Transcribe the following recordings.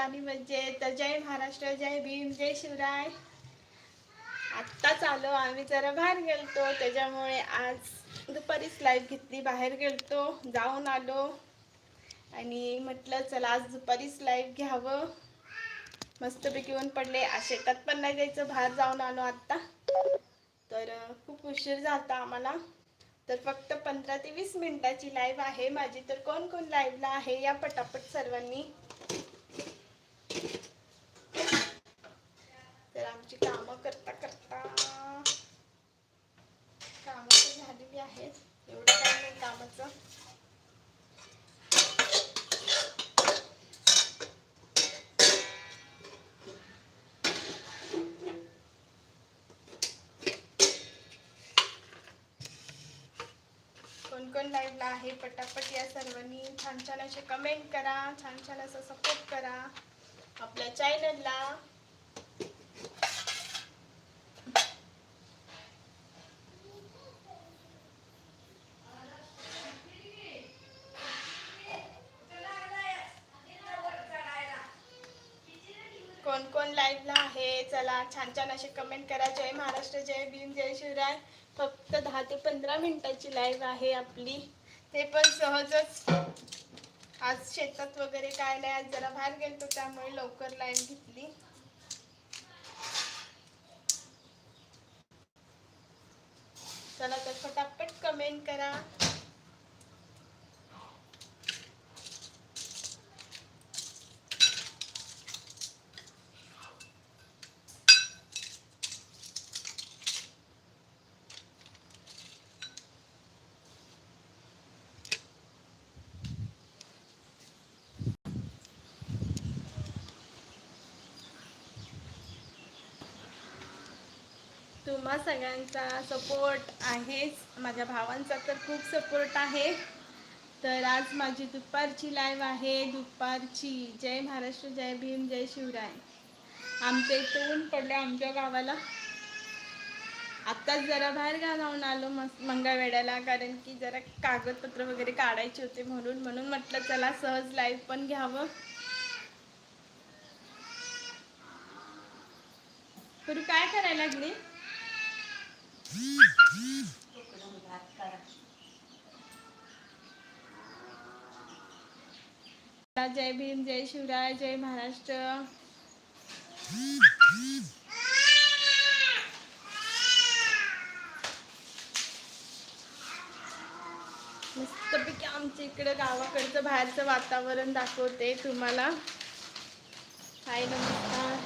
आम्ही म्हणजे तर जय महाराष्ट्र जय भीम जय शिवराय. आत्ताच आलो आम्ही जरा बाहेर गेलतो. त्याच्यामुळे आज दुपारीच लाईव्ह घेतली बाहेर गेलतो जाऊन आलो. आणि म्हटलं चला आज दुपारीच लाईव्ह घ्यावं. मस्तपैकी ऊन पडले. आज शेतात पण नाही जायचं बाहेर जाऊन आलो आत्ता. तर खूप उशीर झाला आम्हाला. तर फक्त पंधरा ते वीस मिनिटाची लाईव्ह आहे. माझी तर कोण कोण लाईव्हला आहे या पटापट सर्वांनी. तर आमची कामं करता करता कामं तर झालेली आहेत. एवढं काय नाही कामाचं. कोण कोण लाईव्हला आहे? पटापट या सर्वांनी छान छान असे कमेंट करा छान छान असं सपोर्ट करा. आपल्या चॅनलला कोण कोण लाईव्हला आहे? चला छान छान असे कमेंट करा. जय महाराष्ट्र जय भीम जय शिवराय. फक्त दहा ते पंधरा मिनिटाची लाईव्ह आहे आपली. ते पण सहजच आज शेतात वगैरे काय नाही आज जरा बाहेर गेलतो त्यामुळे लवकर लाईन घेतली चला तर फटाफट कमेंट करा तुम्हा सगळ्यांचा सपोर्ट आहेच. माझ्या भावांचा तर खूप सपोर्ट आहे. तर आज माझी दुपारची लाईव्ह आहे. दुपारची. जय महाराष्ट्र जय भीम जय शिवराय. आमच्या इथं ऊन पडले आमच्या गावाला आत्ताच जरा बाहेर गाव जाऊन आलो मस्त मंगळवेड्याला कारण की जरा कागदपत्र वगैरे काढायचे होते म्हणून म्हणून म्हटलं चला सहज लाईव्ह पण घ्यावं. तू काय करायला लागली? जय भीम जय शिवराय जय महाराष्ट्र. मस्तपैकी आमच्या इकडे गावाकडचं बाहेरचं वातावरण दाखवते तुम्हाला. हाय नमस्कार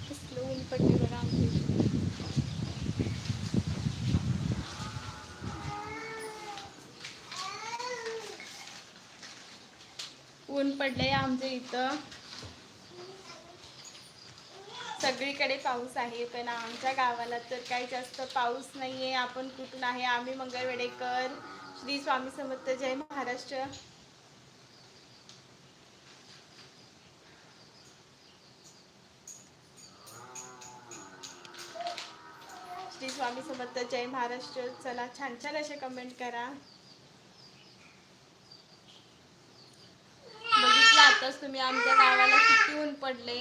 कसलं ऊन पडले बघा आमच्या इकडे ऊन पडले आमच्या इथं. सगळीकडे पाऊस आहे पण आमच्या गावाला तर काही जास्त पाऊस नाही आहे आपण कुठून आहे आम्ही मंगळवेडेकर श्री स्वामी समर्थ जय महाराष्ट्र. श्री स्वामी समर्थ जय महाराष्ट्र. चला छान छान असे कमेंट करा बघितलं आताच तुम्ही आमच्या गावाला किती ऊन पडले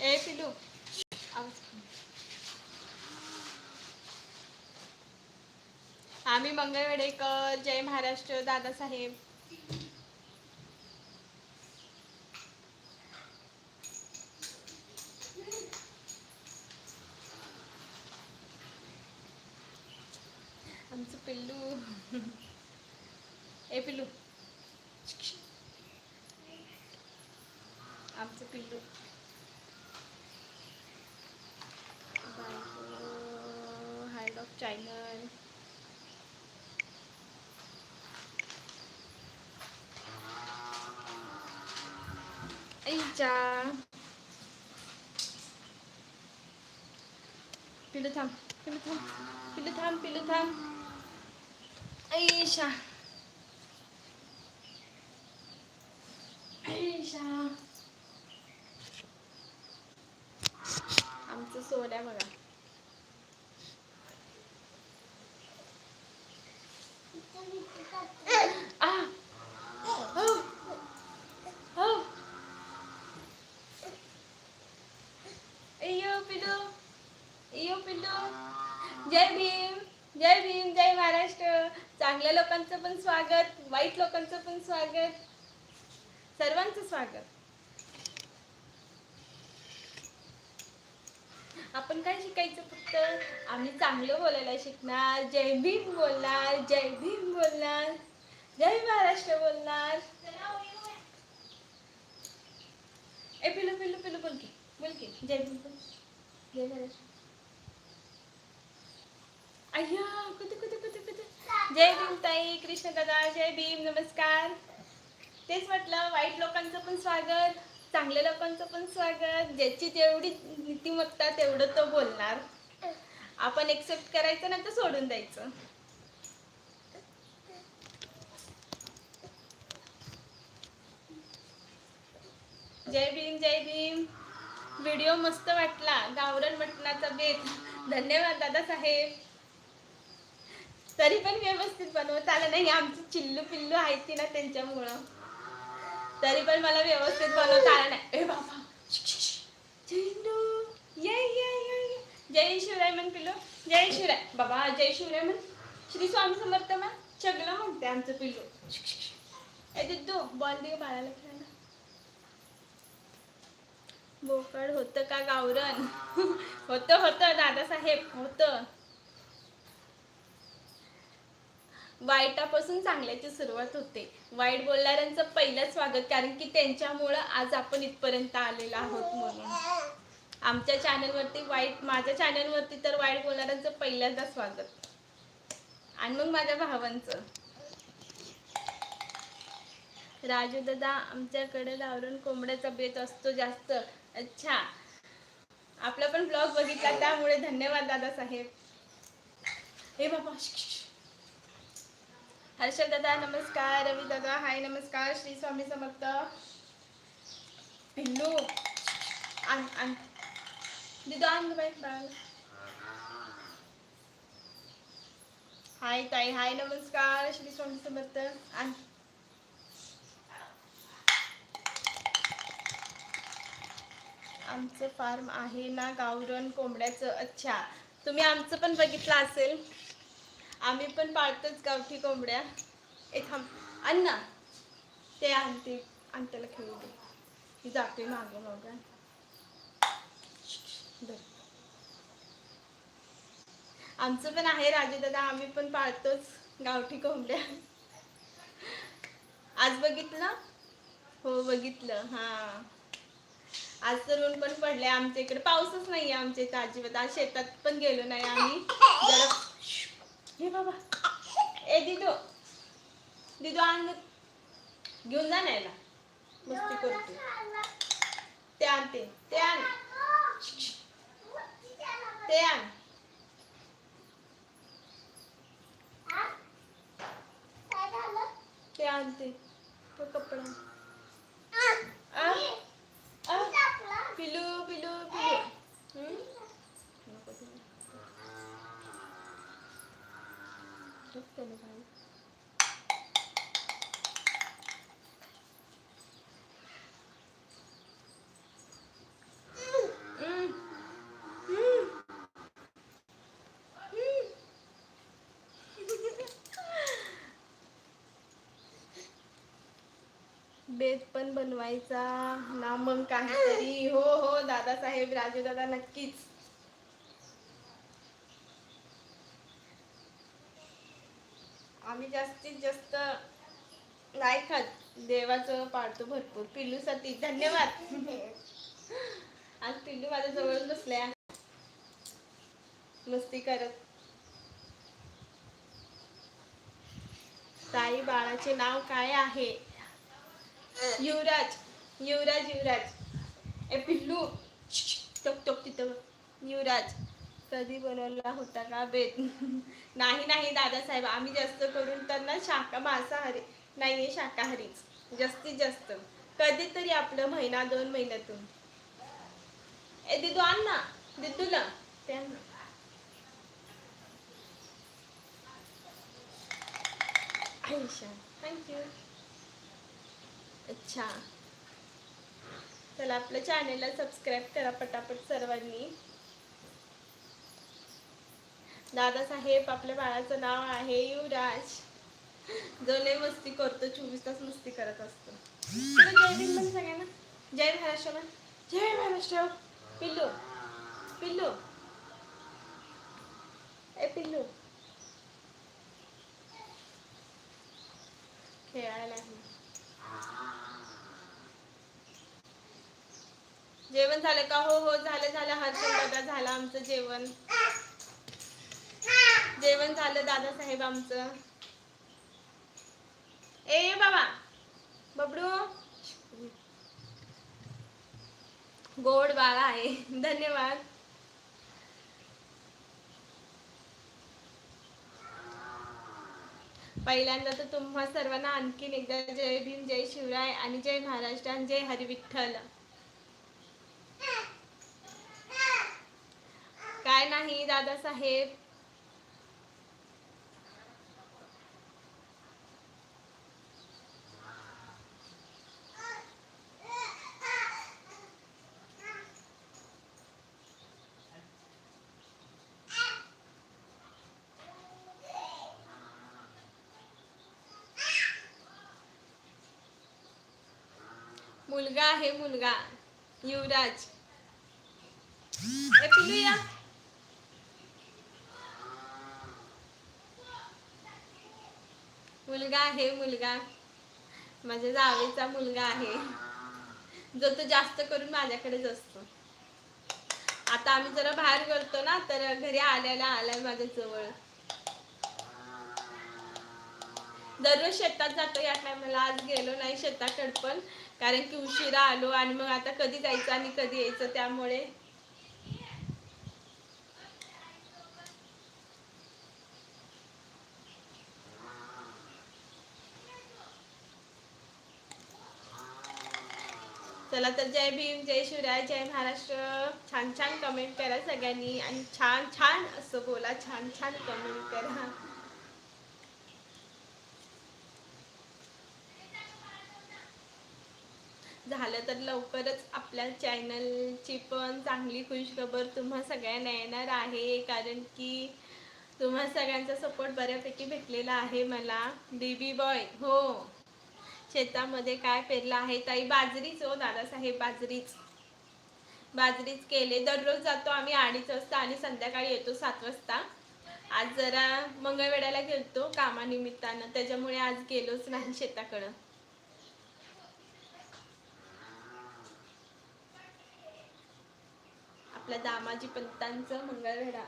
ए पिलू आवाज कमी. आम्ही मंगळवेडेकर जय महाराष्ट्र दादासाहेब. आमचं पिल्लू. ए पिल्लू. आमचं पिल्लू. हाय डॉग चॅनल ऐचा पिलू थांब पिलू थांब पिलू थांब पिलू थांब ऐशा ऐशा आमचं सोड्या बघा आ हो हो अय्यो पिलू अय्यो पिलू जय भीम. जय भीम जय महाराष्ट्र. चांगल्या लोकांचं पण स्वागत वाईट लोकांचं पण स्वागत. सर्वांचं स्वागत. आपण काय शिकायचं फक्त? आम्ही चांगलं बोलायला शिकणार. जय भीम बोलणार जय भीम बोलणार. जय महाराष्ट्र बोलणार. ए पिलू पिलू पिलू बोल की. बोल की. जय भीम बोल. अय्या कुठे कुठे कुठे कुठे? जय भीमताई कृष्ण दादा जय भीम नमस्कार. तेच म्हटलं वाईट लोकांचं पण स्वागत चांगल्या लोकांचं पण स्वागत. ज्याची जेवढी नीतिमत्ता तेवढं तो बोलणार. आपण एक्सेप्ट करायचं नाही तर सोडून द्यायचं. जय भीम जय भीम. व्हिडिओ मस्त वाटला. गावरण मटणाचा बेत. धन्यवाद दादा साहेब तरी पण व्यवस्थित बनवत आलं नाही. आमची चिल्लू पिल्लू आहे ती ना त्यांच्यामुळं. तरी पण मला व्यवस्थित बनवता आलं नाही. ए बाबा. चिल्लू ये ये ये जय शिवराय म्हण पिल्लू. जय शिवराय. बाबा जय शिवराय म्हण श्री स्वामी समर्थ म्हण सगळं म्हणते आमचं पिल्लू. ए दिद्दू बॉल दे बाळाला खेळ बोकड होतं का गावरण होतं होतं दादासाहेब होतं. वाईटापासून चांगल्याची सुरुवात होते. वाईट बोलणाऱ्यांचं पहिलं स्वागत कारण की त्यांच्यामुळं आज आपण इथपर्यंत आलेलो आहोत म्हणून. आमच्या चॅनलवरती वाईट माझ्या चॅनलवरती तर वाईट बोलणाऱ्यांचं पहिल्यांदा स्वागत. आणि मग माझ्या भावांचं. राजू दादा आमच्याकडे गावरण कोंबड्याचा बेत असतो जास्त. अच्छा. आपला पण ब्लॉग बघितला त्यामुळे धन्यवाद दादा साहेब हे बाबा शिक, हर्षल दादा नमस्कार. रवी दादा हाय नमस्कार. श्री स्वामी समर्थ. हिंदू आण आण. दिदो आण बाई बाळाला हाय ताई. हाय नमस्कार. श्री स्वामी समर्थ. आण. आमचं फार्म आहे ना गावरण कोंबड्याचं. अच्छा तुम्ही आमचं पण बघितलं असेल. आम्ही पण पाळतोच गावठी कोंबड्या. ए थांब. अण्णा ते आणते आणत्याला खेळू दे. ती जाते मागे मग. धर. आमचं पण आहे राजू दादा आम्ही पण पाळतोच गावठी कोंबड्या. आज बघितलं हो बघितलं. हा. आज तर ऊन पण पडले आमच्या इकडे. पाऊसच नाहीये आमच्या इथे अजिबात. आज शेतात पण गेलो नाही आम्ही. जरा हे बाबा. ए दिदो. दिदो आण घेऊन जा नाहीला मस्ती करतो ते आणते ते. आण. ते आण. ते आणते तो. कपडा आ? आ? पिलू पिलू पिलू बनवायचा. ना मग काहीतरी. हो हो दादासाहेब राजू दादा नक्कीच. आम्ही जास्तीत जास्त नाही खात. देवाचं पाळतो भरपूर. पिल्लूसाठी धन्यवाद. आज पिल्लू माझ्या जवळ बसल्या. मस्ती करत. ताई बाळाचे नाव काय आहे? युवराज युवराज युवराज. ए पिल्लू. टोक टोक तिथं. युवराज कधी बनवला होता का बेत? नाही नाही दादासाहेब आम्ही जास्त करून त्यांना शाका मांसाहारी. नाहीये शाकाहारीच. जास्तीत जास्त. कधीतरी आपलं महिना दोन महिन्यातून. ए दिदू आण ना. दिदूला. ना. आयुष्या थँक्यू अच्छा. चला आपल्या चॅनेलला सबस्क्राईब करा पटापट सर्वांनी. दादासाहेब आपल्या बाळाचं नाव आहे युवराज. जो लय मस्ती करतो चोवीस तास मस्ती करत असतो. सगळ्यांना. जय महाराष्ट्र जय महाराष्ट्र. पिल्लू. पिल्लू. ए पिल्लू खेळायला आहे. जेवण झालं का? हो हो झालं झालं. हर्षल दादा झालं आमचं जेवण. जेवण झालं दादासाहेब आमचं. ए बाबा. बबडू. गोड बाळा आहे. धन्यवाद. पहिल्यांदा तर तुम्हा सर्वांना आणखीन एकदा जय भीम जय शिवराय आणि जय महाराष्ट्र आणि जय हरिविठ्ठल. काय नाही दादासाहेब. मुलगा आहे मुलगा युवराज. ए या मुलगा आहे मुलगा. माझ्या जावेचा मुलगा आहे. जो तो जास्त करून माझ्याकडेच असतो. आता आम्ही जरा बाहेर करतो ना तर घरी आल्याला आलाय माझ्या जवळ. दररोज शेतात जातो या टायमाला आज गेलो नाही शेताकडे पण कारण की उशिरा आलो आणि मग आता कधी जायचं आणि कधी यायचं त्यामुळे चला तर जय भीम जय शिवराय जय महाराष्ट्र. छान छान कमेंट करा सगळ्यांनी आणि छान छान असं बोला छान छान कमेंट करा. झालं तर लवकरच आपल्या चॅनलची पण चांगली खुशखबर तुम्हा सगळ्यांना येणार आहे कारण की तुम्हा सगळ्यांचा सपोर्ट बऱ्यापैकी भेटलेला आहे मला. बेबी बॉय हो. शेतामध्ये काय पेरलं आहे? ताई बाजरीच हो दादासाहेब बाजरीच. बाजरीच केले. दररोज जातो आम्ही अडीच वाजता आणि संध्याकाळी येतो सात वाजता. आज जरा मंगळवेड्याला गेलतो कामानिमित्तानं. त्याच्यामुळे आज गेलोच नाही शेताकडं. आपल्या दामाजी पंतांचं मंगळवेढा.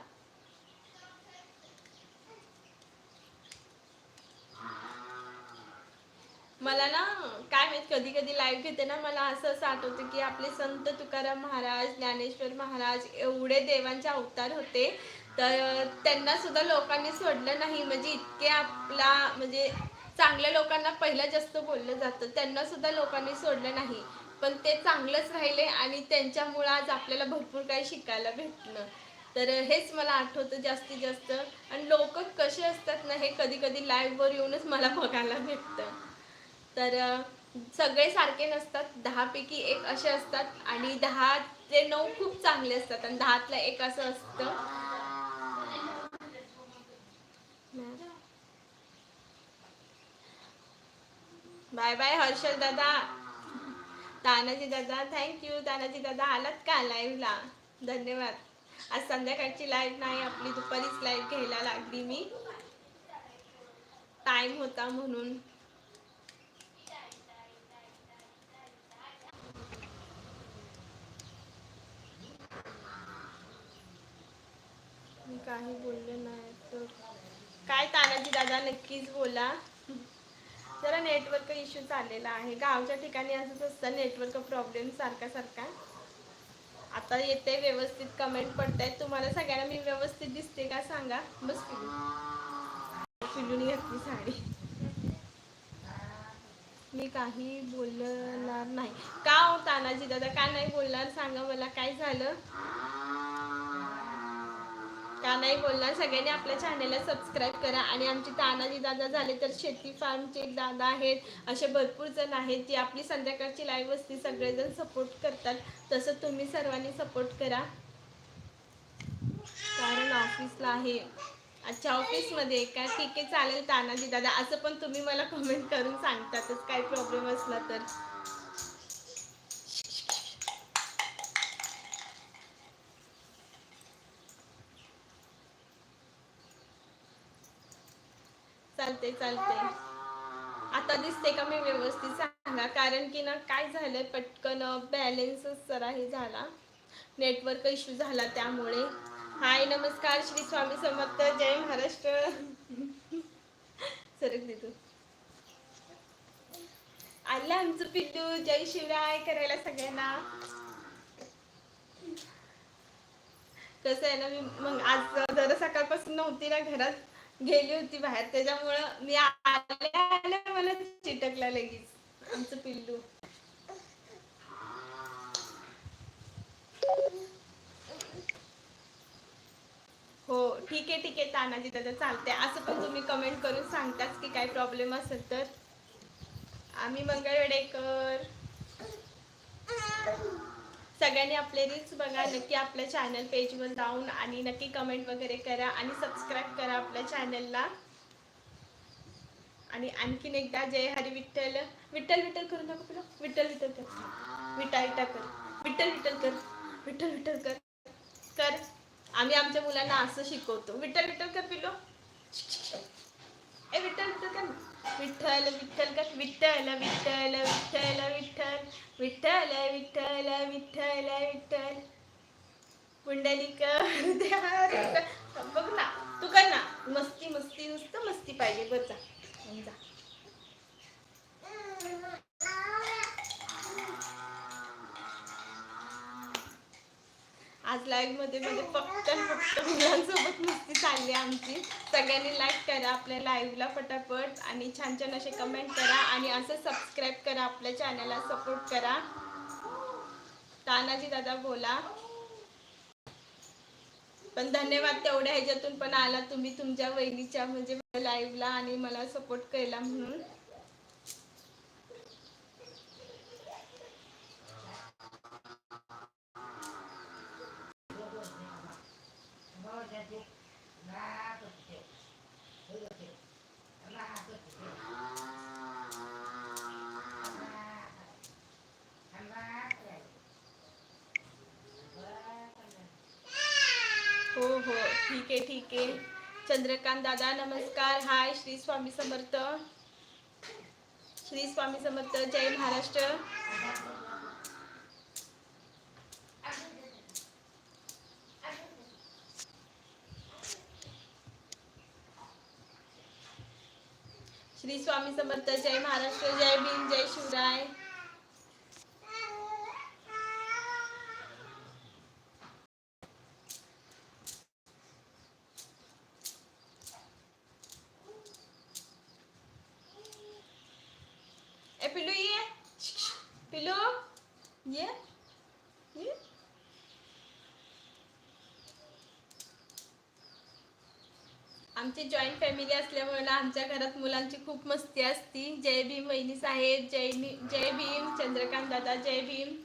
मला ना काय माहीत कधी कधी लाईव्ह घेते ना मला असं असं आठवतं की आपले संत तुकाराम महाराज ज्ञानेश्वर महाराज एवढे देवांचे अवतार होते. तर त्यांना सुद्धा लोकांनी सोडलं नाही. म्हणजे इतके आपला म्हणजे चांगल्या लोकांना पहिलं जास्त बोललं जातं. त्यांना सुद्धा लोकांनी सोडलं नाही. पण ते चांगलंच राहिले आणि त्यांच्यामुळं आज आपल्याला भरपूर काही शिकायला भेटलं. तर हेच मला आठवतं जास्तीत जास्त. आणि लोक कसे असतात ना हे कधी कधी लाईव्हवर येऊनच मला बघायला भेटतं. तर सगळे सारखे नसतात. दहापैकी एक असे असतात आणि दहा ते नऊ खूप चांगले असतात आणि दहातलं एक असं असतं. बाय बाय हर्षल दादा. तानाजी दादा थँक्यू तानाजी दादा आलात का लाईव्हला धन्यवाद. आज संध्याकाळची लाईव्ह नाही आपली दुपारीच लाईव्ह घ्यायला लागली मी. टाइम होता म्हणून. काही बोलले नाही तर काय तानाजी दादा नक्कीच बोला. जरा नेटवर्क इश्यू चाललेला आहे. गावच्या ठिकाणी असंच असतं नेटवर्क प्रॉब्लेम सारखा सारखा. आता येते व्यवस्थित कमेंट पडतायत. तुम्हाला सगळ्यांना मी व्यवस्थित दिसते का सांगा? बस पिलू पिलूनी घातली साडी. मी काही बोलणार नाही. का हो तानाजी दादा? का नाही बोलणार? सांगा मला काय झालं? का नाही बोलणार. सगळ्यांनी आपल्या चॅनलला सबस्क्राईब करा. आणि आमचे तानाजी दादा झाले तर शेती फार्मचे दादा आहेत. असे भरपूर जण आहेत जे आपली संध्याकाळची लाईव्ह असती. सगळेजण सपोर्ट करतात. तसं तुम्ही सर्वांनी सपोर्ट करा. कारण ऑफिसला आहे. अच्छा ऑफिसमध्ये का? ठीक आहे चालेल तानाजी दादा. असं पण तुम्ही मला कमेंट करून सांगतातच. काही प्रॉब्लेम असला तर. चालते चालते आता दिसते का मी व्यवस्थित सांगा कारण की ना काय झालं पटकन बॅलेन्सच जरा हे झाला. नेटवर्क इश्यू झाला त्यामुळे. हाय नमस्कार श्री स्वामी समर्थ जय महाराष्ट्र. सरक तू. आलं आमचं पिल्लू जय शिवराय करायला सगळ्यांना. कसं आहे ना मी मग आज जरा सकाळपासून नव्हती ना घरात. गेली होती बाहेर. त्याच्यामुळं मी आल्या आल्या मला चिटकला लगेच. आमचं पिल्लू. हो ठीक आहे ठीक आहे तानाजी दादा चालते असं पण तुम्ही कमेंट करून सांगताच की काय प्रॉब्लेम असेल तर. आम्ही मंगळवेडेकर. सगळ्यांनी आपले रील्स बघा नक्की आपल्या चॅनल पेजवर जाऊन आणि नक्की कमेंट वगैरे करा आणि सबस्क्राईब करा आपल्या चॅनलला आणि आणखीन एकदा जय हरी विठ्ठल. विठ्ठल विठ्ठल करू नका तुला. विठ्ठल विठ्ठल कर. विटा विटा कर. विठ्ठल विठ्ठल कर. विठ्ठल विठ्ठल कर. कर. आम्ही आमच्या मुलांना असं शिकवतो. विठ्ठल विठ्ठल कर पिलो ए विठ्ठल विठ्ठल कर. विठ्ठल विठ्ठल कर. विठ्ठल विठ्ठल विठ्ठल. विठ्ठल विठ्ठल विठ्ठल विठ्ठल. पुंडलिक बघ ना तू कर ना. मस्ती मस्ती नुसतं मस्ती पाहिजे. बरं जा. आज लाईव्हमध्ये म्हणजे फक्त फक्त मुलांसोबत मस्ती चालली आमची. सगळ्यांनी लाईक करा आपल्या लाईव्हला फटाफट आणि छान छान असे कमेंट करा आणि असं सबस्क्राईब करा आपल्या चॅनलला सपोर्ट करा. तानाजी दादा बोला. पण धन्यवाद तेवढ्या ह्याच्यातून पण आला तुम्ही तुमच्या वहिनीच्या म्हणजे लाईव्हला आणि मला सपोर्ट केला म्हणून. हो हो. ठीक आहे ठीक आहे. चंद्रकांत दादा नमस्कार. हाय श्री स्वामी समर्थ. श्री स्वामी समर्थ. जय महाराष्ट्र. स्वामी समर्थ जय महाराष्ट्र जय भीम जय शिवराय. ए पिल्लू ये. पिलू ये ये. आमची जॉईंट फॅमिली असल्यामुळे आमच्या घरात मुलांची खूप मस्ती असती. जय भीम वहिनी साहेब जय मी जय भीम चंद्रकांत दादा जय भीम.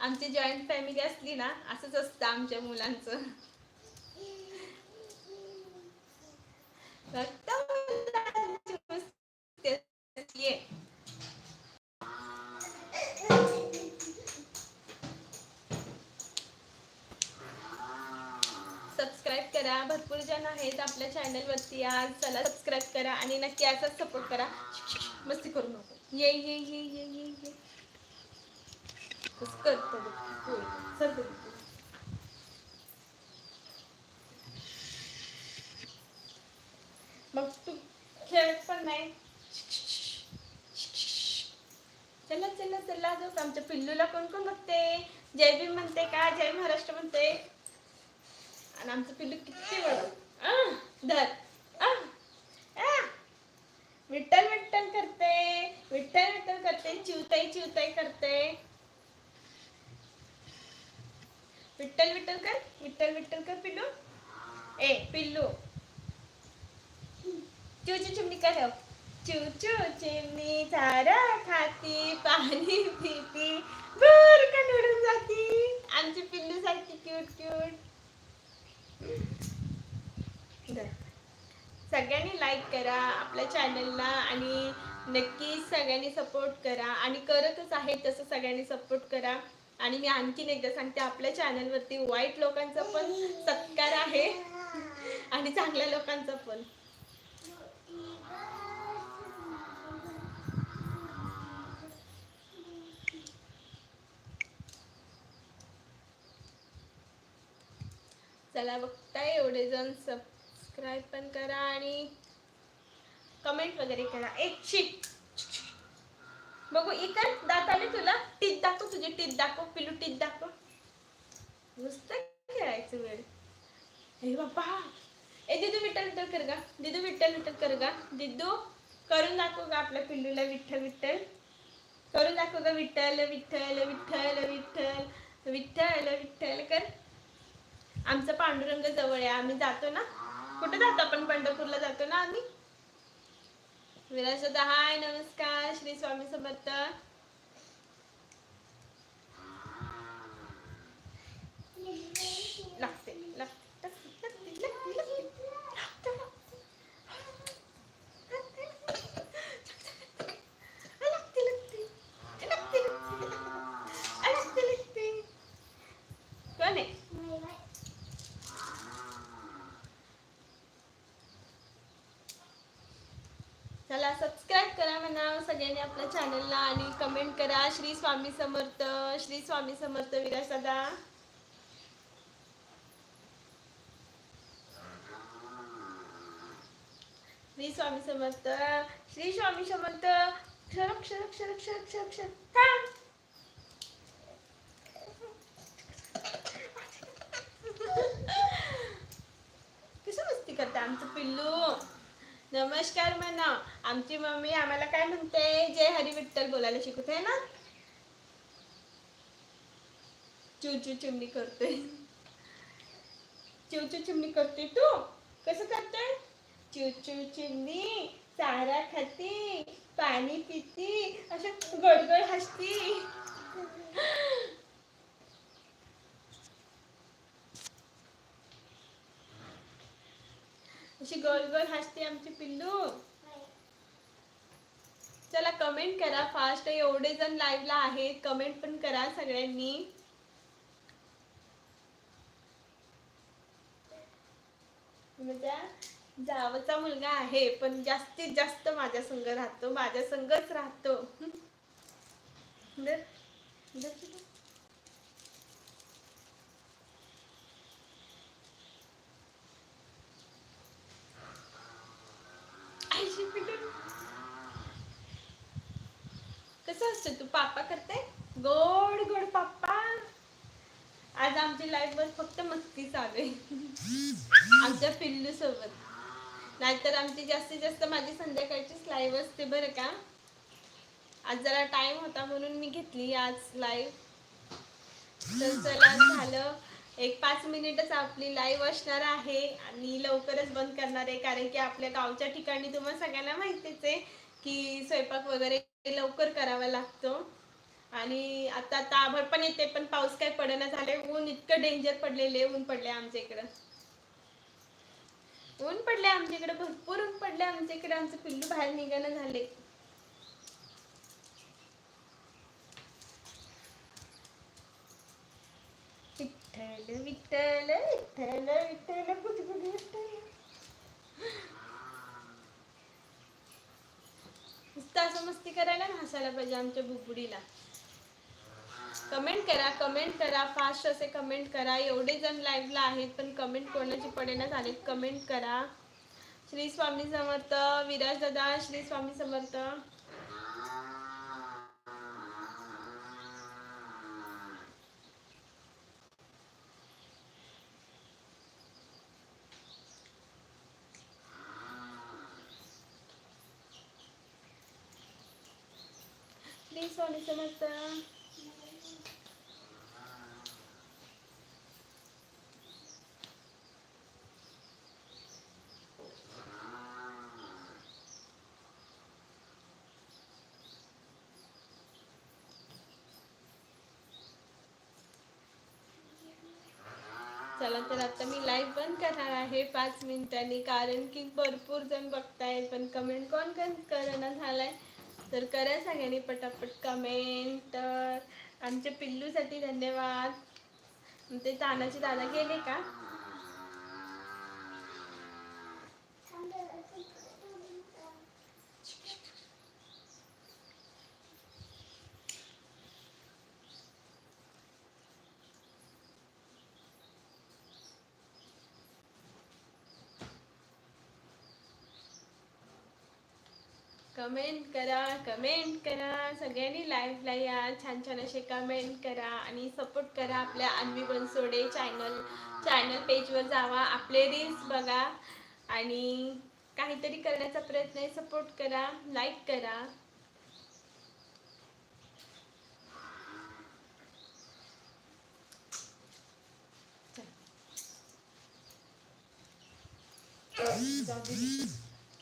आमची जॉईंट फॅमिली असली ना असंच असतं आमच्या मुलांचं. फक्त भरपूर जण आहेत आपल्या चॅनलवरती आज चला सबस्क्राईब करा आणि नक्की असाच सपोर्ट करा. मस्ती करू नको. ये ये ये ये ये ये. करतो बघ. मग तू खेळत पण नाही. चला चला चला. जाऊ आमच्या पिल्लूला कोण कोण बघते? जय भीम म्हणते का? जय महाराष्ट्र म्हणते? आणि आमचं पिल्लू किती बरं. धर. विठ्ठल विठ्ठल करते. विठ्ठल विठ्ठल करते. चिवताई चिवताई करते. विठ्ठल विठ्ठल कर. विठ्ठल विठ्ठल कर पिल्लू. ए पिल्लू. चिवची चिमणी काय हो. चुचू चिमणी चारा खाती पाणी पिती. बर का जाती? आमची पिल्लू सारखी क्यूट क्यूट सगळ्यांनी लाईक करा आपल्या चॅनलला आणि नक्की सगळ्यांनी सपोर्ट करा आणि करतच आहे तसं सगळ्यांनी सपोर्ट करा. आणि मी आणखीन एकदा सांगते आपल्या चॅनलवरती वाईट लोकांचा पण सत्कार आहे. आणि चांगल्या लोकांचा पण. चला बघताय एवढे जण सबस्क्राईब पण करा आणि कमेंट वगैरे करा. एक शिट बघू इकडे दात आले तुला टीत दाखव तुझी टीत दाखव पिलू टीत दाखव. नुसतं खेळायचं वेळ. हे बाबा. ए दिदू विठ्ठल विठ्ठल कर गा. दिदू विठ्ठल विठ्ठल कर गा. दिदू करून दाखव गा आपल्या पिल्लूला विठ्ठल विठ्ठल. करून दाखव गा विठ्ठल विठ्ठल विठ्ठल विठ्ठल विठ्ठल विठ्ठल कर. आमचं पांडुरंग जवळ आहे. आम्ही जातो ना? कुठे जातो आपण? पंढरपूरला जातो ना आम्ही? विराज हाय नमस्कार श्री स्वामी समर्थ लागते लागते लागते, लागते, लागते, लागते. लागते, लागते. लागते, लागते. लागते, लागते. कोण आहे चला सबस्क्राईब करा म्हणा सगळ्यांनी आपल्या चॅनलला आणि कमेंट करा. श्री स्वामी समर्थ श्री स्वामी समर्थ विराज दादा श्री स्वामी समर्थ श्री स्वामी समर्थ. क्षर क्षर क्षर थांब. कसं मस्ती करते आमचं पिल्लू नमस्कार म्हणा आमची मम्मी आम्हाला काय म्हणते? जय हरी विठ्ठल बोलायला शिकवते ना? चिवचू चिमणी करते. चिवचू चिमणी करते तू? कसं करते? चिवचू चिमणी चारा खाती पाणी पिती असं गडगड हसती. अशी गोल गोल हसते आमची पिल्लू. चला कमेंट करा. फास्ट एवढे जण लाईव्हला आहेत. कमेंट पण करा सगळ्यांनी. माझ्या जावचा मुलगा आहे पण जास्तीत जास्त माझ्या संग राहतो. माझ्या संगच राहतो धर, धर तुला. आईशी पिल्लू. कसं असतं? तू पापा करते गोड गोड पापा. आज आमची लाईफ वर फक्त मस्ती चालू आहे. आमच्या पिल्लू सोबत. नाहीतर आमची जास्तीत जास्त माझी संध्याकाळचीच लाईव्ह असते बरं का? आज जरा टाइम होता म्हणून मी घेतली आज लाईव्ह तर चला झालं. एक पाच मिनिटच आपली लाईव्ह असणार आहे आणि लवकरच बंद करणार आहे. कारण की आपल्या गावच्या ठिकाणी तुम्हाला सगळ्यांना माहितीच आहे की स्वयंपाक वगैरे लवकर करावा लागतो. आणि आता ताभर पण येते पण पाऊस काय पडेना झाले. ऊन इतकं डेंजर पडलेले ऊन पडले आमच्या इकडं. ऊन पडले आमच्या इकडे भरपूर ऊन पडले आमच्या इकडे. आमचं पिल्लू बाहेर निघाणं झाले. विठ्ठल विठ्ठल विठ्ठल विठ्ठल विठ्ठल नुसतं असं मस्ती करायला ना हसायला पाहिजे आमच्या बुबुडीला कमेंट करा कमेंट करा. फास्ट असे कमेंट करा. एवढे जण लाईव्हला आहेत पण कमेंट कोणाची पडेना झालेत कमेंट करा. श्री स्वामी समर्थ विराज दादा श्री स्वामी समर्थ श्री स्वामी समर्थ. चला तर आता मी लाईव्ह बंद करणार आहे पाच मिनिटांनी कारण की भरपूर जण बघताय पण कमेंट कोण कोण करणं झालाय? तर करा सगळ्यांनी पटापट कमेंट तर आमच्या पिल्लूसाठी धन्यवाद. ते तानाचे दादा गेले का? कमेंट करा कमेंट करा. सगळ्यांनी लाईव्हला या. छान छान असे कमेंट करा आणि सपोर्ट करा आपल्या अन्वी बनसोडे चॅनल चॅनल पेजवर जावा. आपले रील्स बघा. आणि काहीतरी करण्याचा प्रयत्न आहे सपोर्ट करा लाईक करा.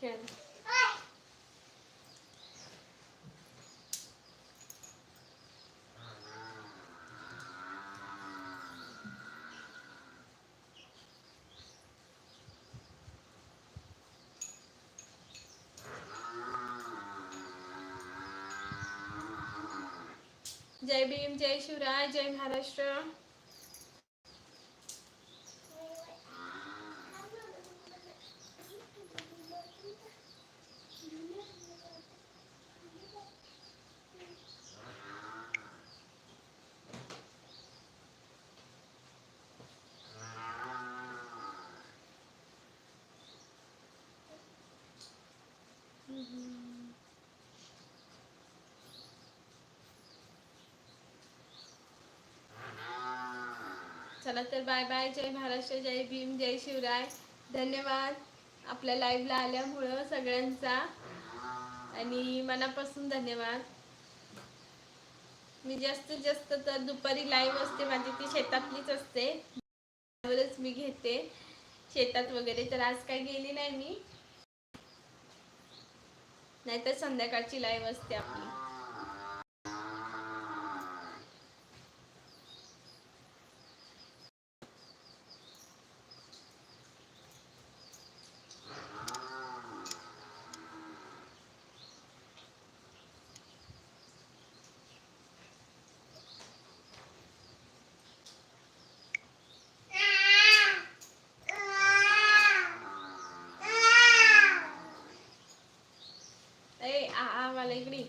खेळ. जय भीम जय शिवराय जय महाराष्ट्र चला तर बाय बाय. जय महाराष्ट्र जय भीम जय शिवराय. धन्यवाद. आपल्या लाईव्हला आल्यामुळं सगळ्यांचा. आणि मनापासून धन्यवाद. मी जास्तीत जास्त तर दुपारी लाईव्ह असते माझी ती शेतातलीच असते. त्यावरच मी घेते. शेतात वगैरे तर आज काही गेली नाही मी. नाहीतर संध्याकाळची लाईव्ह असते आपली ए मला इकडे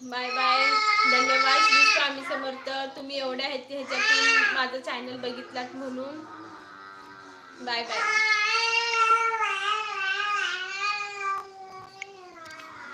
बाय बाय. धन्यवाद श्री स्वामी समर्थ. तुम्ही एवढ्या ह्याच्यातून माझं चॅनल बघितलात म्हणून. Bye bye.